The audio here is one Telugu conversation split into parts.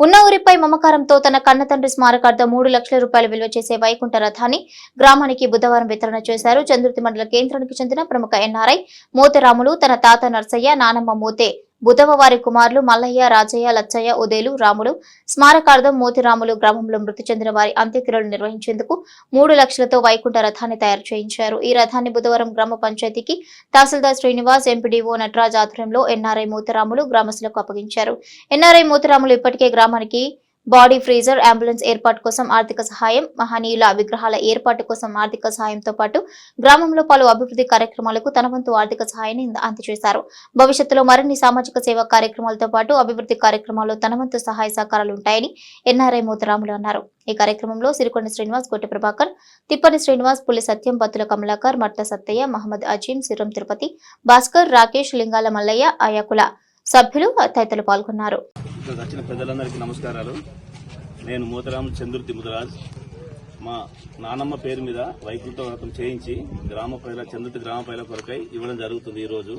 ఉన్న ఊరిపై మమకారంతో తన కన్నతండ్రి స్మారకార్థం మూడు లక్షల రూపాయలు విలువ చేసే వైకుంఠ రథాన్ని గ్రామానికి బుధవారం వితరణ చేశారు. చంద్రుతి మండల కేంద్రానికి చెందిన ప్రముఖ ఎన్ఆర్ఐ మోతరాములు తన తాత నర్సయ్య నానమ్మ మోతే బుధవ వారి కుమారులు మల్లయ్య రాజయ్య లచ్చయ్య ఉదేలు రాములు స్మారకార్థం మోతిరాములు గ్రామంలో మృతి చెందిన వారి అంత్యక్రియలు నిర్వహించేందుకు మూడు లక్షలతో వైకుంఠ రథాన్ని తయారు చేయించారు. ఈ రథాన్ని బుధవారం గ్రామ పంచాయతీకి తహసీల్దార్ శ్రీనివాస్ ఎంపీడీఓ నటరాజ్ ఆధ్వర్యంలో ఎన్ఆర్ఐ మూతరాములు గ్రామస్తులకు అప్పగించారు. ఎన్ఆర్ఐ మూతరాములు ఇప్పటికే గ్రామానికి బాడీ ఫ్రీజర్ అంబులెన్స్ ఏర్పాటు కోసం ఆర్థిక సహాయం మహనీయుల విగ్రహాల ఏర్పాటు కోసం ఆర్థిక సహాయంతో పాటు గ్రామంలో పలు అభివృద్ధి కార్యక్రమాలకు తన వంతు ఆర్థిక సహాయాన్ని అందజేశారు. భవిష్యత్తులో మరిన్ని సామాజిక సేవా కార్యక్రమాలతో పాటు అభివృద్ధి కార్యక్రమాల్లో తన వంతు సహాయ సహకారాలు ఉంటాయని ఎన్ఆర్ఐ మూతరాములు అన్నారు. ఈ కార్యక్రమంలో సిరికొండ శ్రీనివాస్ గొట్టి ప్రభాకర్ తిప్పని శ్రీనివాస్ పులి సత్యం బత్తుల కమలాకర్ మర్త సత్తయ్య మహమ్మద్ అజీం సిరం తిరుపతి భాస్కర్ రాకేష్ లింగాల మల్లయ్య అయాకుల సభ్యులు తదితరులు పాల్గొన్నారు. ఇక్కడికి వచ్చిన పెద్దలందరికీ నమస్కారాలు. నేను మూతరాం చంద్రుతి ముదరాజ్. మా నానమ్మ పేరు మీద వైకుంఠ వ్రతం చేయించి గ్రామ ప్రజల చంద్రుతి గ్రామ ప్రజల కొరకై ఇవ్వడం జరుగుతుంది ఈరోజు.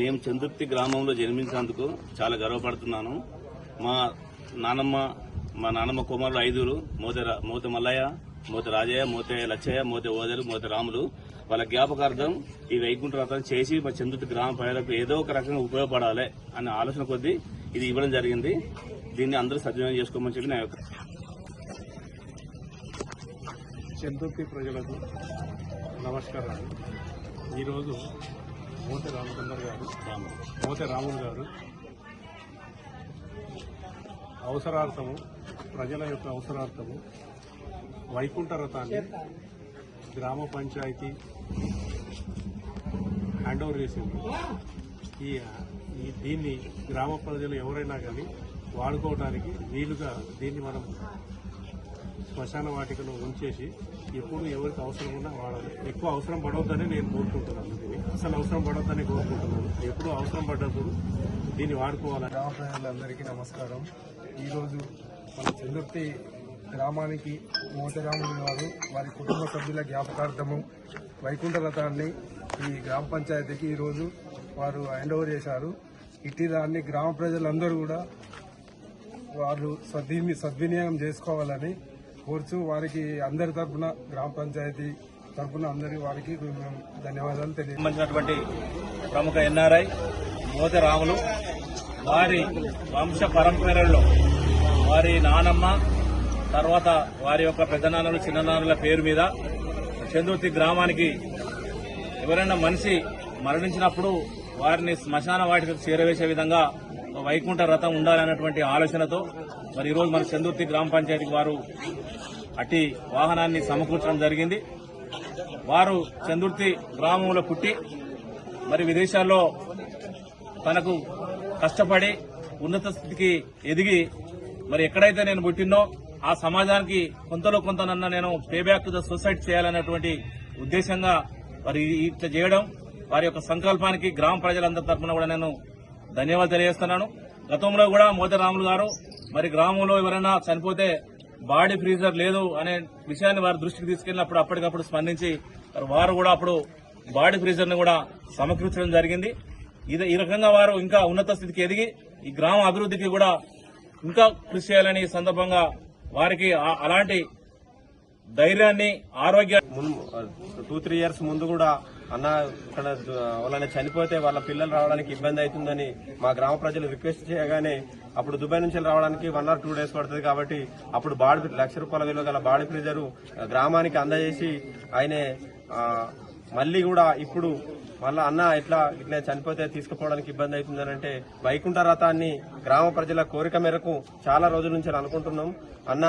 మేము చంద్రుతి గ్రామంలో జన్మించినందుకు చాలా గర్వపడుతున్నాను. మా నానమ్మ మా నానమ్మ కుమారులు ఐదుగురు మోత మోత మల్లయ్య మోత రాజయ్య మోత లచ్చయ్య మోత ఓదరు మోత రాములు. వాళ్ళ జ్ఞాపకార్థం ఈ వైకుంఠ వ్రతం చేసి మా చంద్రుతి గ్రామ ప్రజలకు ఏదో ఒక రకంగా ఉపయోగపడాలి అనే ఆలోచన కొద్దీ ఇది ఇవ్వడం జరిగింది. దీన్ని అందరూ సద్వినియోగం చేసుకోమని చెప్పి నా యొక్క చందుర్తి ప్రజలకు నమస్కారాలు. ఈరోజు మోతే రామచందర్ గారు మోతే రాములు గారు అవసరార్థము ప్రజల యొక్క అవసరార్థము వైకుంఠ రథాన్ని గ్రామ పంచాయతీ హ్యాండ్ ఓవర్ చేసింది. ఈ ఈ దీన్ని గ్రామ ప్రజలు ఎవరైనా కానీ వాడుకోవడానికి వీలుగా దీన్ని మనం శ్మశాన వాటికను ఉంచేసి ఎప్పుడు ఎవరికి అవసరం ఉన్నా వాడాలి ఎక్కువ అవసరం పడవద్దని నేను కోరుకుంటున్నాను. దీన్ని అసలు అవసరం పడవద్దని కోరుకుంటున్నాను. ఎప్పుడు అవసరం పడ్డప్పుడు దీన్ని వాడుకోవాలని. గ్రామ ప్రజలందరికీ నమస్కారం. ఈరోజు మన చందుర్తి గ్రామానికి మోతరాములు గారు వారి కుటుంబ సభ్యుల జ్ఞాపకార్థము వైకుంఠ రథాన్ని ఈ గ్రామ పంచాయతీకి ఈరోజు వారు హ్యాండ్ ఓవర్ చేశారు. ఇట్టి దాన్ని గ్రామ ప్రజలందరూ కూడా వారు సద్విని సద్వినియోగం చేసుకోవాలని కోరుచు వారికి అందరి తరఫున గ్రామ పంచాయతీ తరపున అందరి వారికి ధన్యవాదాలు తెలియజేసినటువంటి ప్రముఖ ఎన్ఆర్ఐ మోత రాములు వారి వంశ పరంపరలో వారి నానమ్మ తర్వాత వారి యొక్క పెద్దనాన్నలు చిన్ననాన్నల పేరు మీద చంద్రుతి గ్రామానికి ఎవరైనా మనిషి మరణించినప్పుడు వారిని శ్మశాన వాటికి చేరవేసే విధంగా వైకుంఠ రథం ఉండాలన్నటువంటి ఆలోచనతో మరి ఈరోజు మన చందుర్తి గ్రామ పంచాయతీకి వారు అట్టి వాహనాన్ని సమకూర్చడం జరిగింది. వారు చందుర్తి గ్రామంలో పుట్టి మరి విదేశాల్లో తనకు కష్టపడి ఉన్నత స్థితికి ఎదిగి మరి ఎక్కడైతే నేను పుట్టినో ఆ సమాజానికి కొంతలో కొంతనన్న నేను పే బ్యాక్ ద సొసైటీ చేయాలన్నటువంటి ఉద్దేశంగా మరి ఇట్లా చేయడం వారి యొక్క సంకల్పానికి గ్రామ ప్రజలందరి తరఫున కూడా నేను ధన్యవాదాలు తెలియజేస్తున్నాను. గతంలో కూడా మోతరాములు గారు మరి గ్రామంలో ఎవరైనా చనిపోతే బాడీ ఫ్రీజర్ లేదు అనే విషయాన్ని వారి దృష్టికి తీసుకెళ్ళినప్పుడు అప్పటికప్పుడు స్పందించి వారు కూడా అప్పుడు బాడీ ఫ్రీజర్ను కూడా సమకూర్చడం జరిగింది. ఇది ఈ రకంగా వారు ఇంకా ఉన్నత స్థితికి ఎదిగి ఈ గ్రామ అభివృద్ధికి కూడా ఇంకా కృషి చేయాలని ఈ సందర్భంగా వారికి అలాంటి ధైర్యాన్ని ఆరోగ్య టూ త్రీ ఇయర్స్ ముందు కూడా అన్న ఇక్కడ వాళ్ళని చనిపోతే వాళ్ళ పిల్లలు రావడానికి ఇబ్బంది అవుతుందని మా గ్రామ ప్రజలు రిక్వెస్ట్ చేయగానే అప్పుడు దుబాయ్ నుంచి రావడానికి వన్ ఆర్ టూ డేస్ పడుతుంది కాబట్టి అప్పుడు బాడీ లక్ష రూపాయల విలువ గల బాడీ ఫ్రీజరు గ్రామానికి అందజేసి ఆయనే మళ్ళీ కూడా ఇప్పుడు మళ్ళా అన్న ఇట్లా ఇట్లా చనిపోతే తీసుకుపోవడానికి ఇబ్బంది అవుతుందని అంటే వైకుంఠ రథాన్ని గ్రామ ప్రజల కోరిక మేరకు చాలా రోజుల నుంచి అనుకుంటున్నాం. అన్న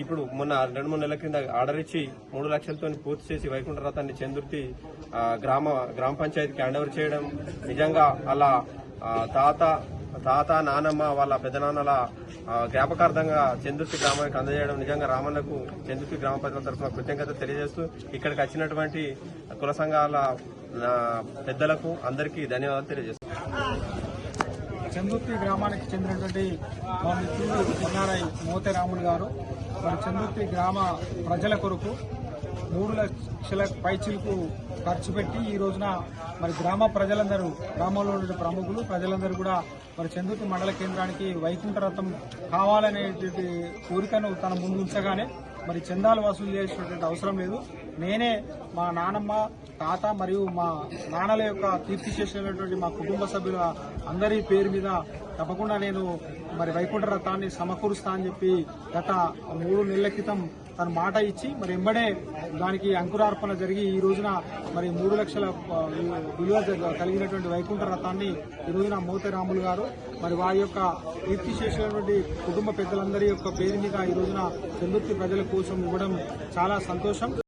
ఇప్పుడు మొన్న రెండు మూడు నెలల క్రింద ఆర్డర్ ఇచ్చి మూడు లక్షలతో పూర్తి చేసి వైకుంఠ రథాన్ని చందుర్తి గ్రామ గ్రామ పంచాయతీకి హ్యాండ్ ఓవర్ చేయడం నిజంగా అలా తాత తాత నానమ్మ వాళ్ళ పెద్దనాన్నల జ్ఞాపకార్థంగా చందుర్తి గ్రామానికి అందజేయడం నిజంగా రామన్నకు చందుర్తి గ్రామ ప్రజల తరఫున కృతజ్ఞత తెలియజేస్తూ ఇక్కడికి వచ్చినటువంటి కుల సంఘాల పెద్దలకు అందరికీ ధన్యవాదాలు తెలియజేస్తున్నాను చందుర్తి గ్రామానికి చెందినటువంటి మా మిత్రులు ఎన్ఆర్ఐ మోతే రాములు గారు. మరి చందుర్తి గ్రామ ప్రజల కొరకు మూడు లక్షల పైచిలకు ఖర్చు పెట్టి ఈ రోజున మరి గ్రామ ప్రజలందరూ గ్రామంలో ఉన్న ప్రముఖులు ప్రజలందరూ కూడా మరి చందుర్తి మండల కేంద్రానికి వైకుంఠరథం కావాలనేటువంటి కోరికను తన ముందు ఉంచగానే మరి చందాలు వసూలు చేసేటువంటి అవసరం లేదు. నేనే మా నానమ్మ తాత మరియు మా నాన్నల యొక్క కీర్తి చేసినటువంటి మా కుటుంబ సభ్యుల అందరి పేరు మీద తప్పకుండా నేను మరి వైకుంఠ రథాన్ని సమకూరుస్తా అని చెప్పి గత మూడు నెలల క్రితం తను మాట ఇచ్చి మరి ఎంబడే దానికి అంకురార్పణ జరిగి ఈ రోజున మరి మూడు లక్షల విలువ కలిగినటువంటి వైకుంఠ రథాన్ని ఈ రోజున మోతరాములు గారు మరి వారి యొక్క కీర్తి చేసినటువంటి కుటుంబ పెద్దలందరి యొక్క పేరు మీద ఈ రోజున చెందుర్తి ప్రజల కోసం ఇవ్వడం చాలా సంతోషం.